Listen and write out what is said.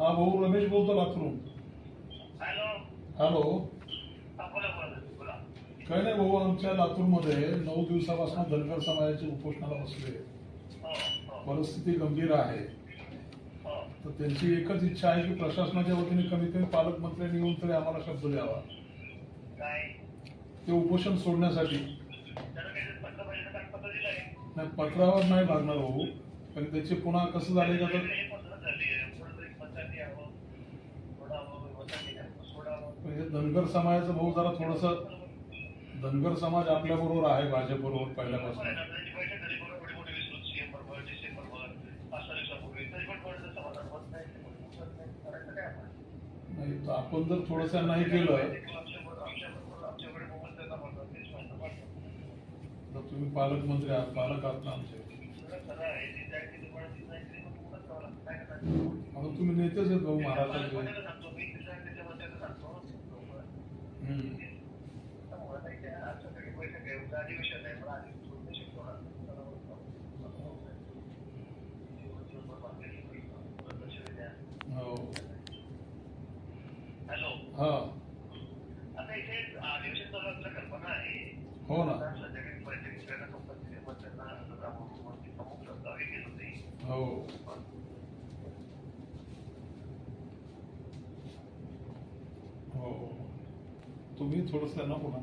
हा भाऊ रमेश बोलतो लातूरून हॅलो. काय नाही भाऊ आमच्या लातूरमध्ये नऊ दिवसापासून धनगर समाजाचे उपोषणाला बसले. हो हो. परिस्थिती गंभीर आहे. हो. तर त्यांची एकच इच्छा आहे की प्रशासनाच्या वतीने कमीत कमी पालकमंत्र्यांनी येऊन तरी आम्हाला शब्द द्यावा. ते उपोषण सोडण्यासाठी. नाही पत्रावर नाही लागणार भाऊ. पण त्याचे पुन्हा कसं झाले का तर म्हणजे धनगर समाजाचा भाऊ जरा थोडस धनगर समाज आपल्या बरोबर आहे भाजप बरोबर पहिल्यापासून. नाही आपण जर थोडस नाही केलं तुम्ही पालकमंत्री आहात पालक आहात ना आमचे सगळं खरं आहे ती त्या किती पण ती नाही तरी पण पूर्णच करावं लागतं काय करायचं आता तुम्ही नेतेच आहेत भाऊ महाराष्ट्राचे सांगतो मी तिथल्या त्याच्या मंत्र्याला सांगतो हम्म. त्यामुळे नाही ते आजच्या सगळी बैठक आहे उद्या अधिवेशन आहे पण आधी शिकतो ना हो. हॅलो. हा. आता इथे अधिवेशन चालू कल्पना आहे. हो ना. संध्याकाळी कंपल्सरी मंत्र्यांना राममूर्ती प्रमुख प्रस्ताव हे केलं नाही हो. हो तुम्ही थोडस त्यांना पुन्हा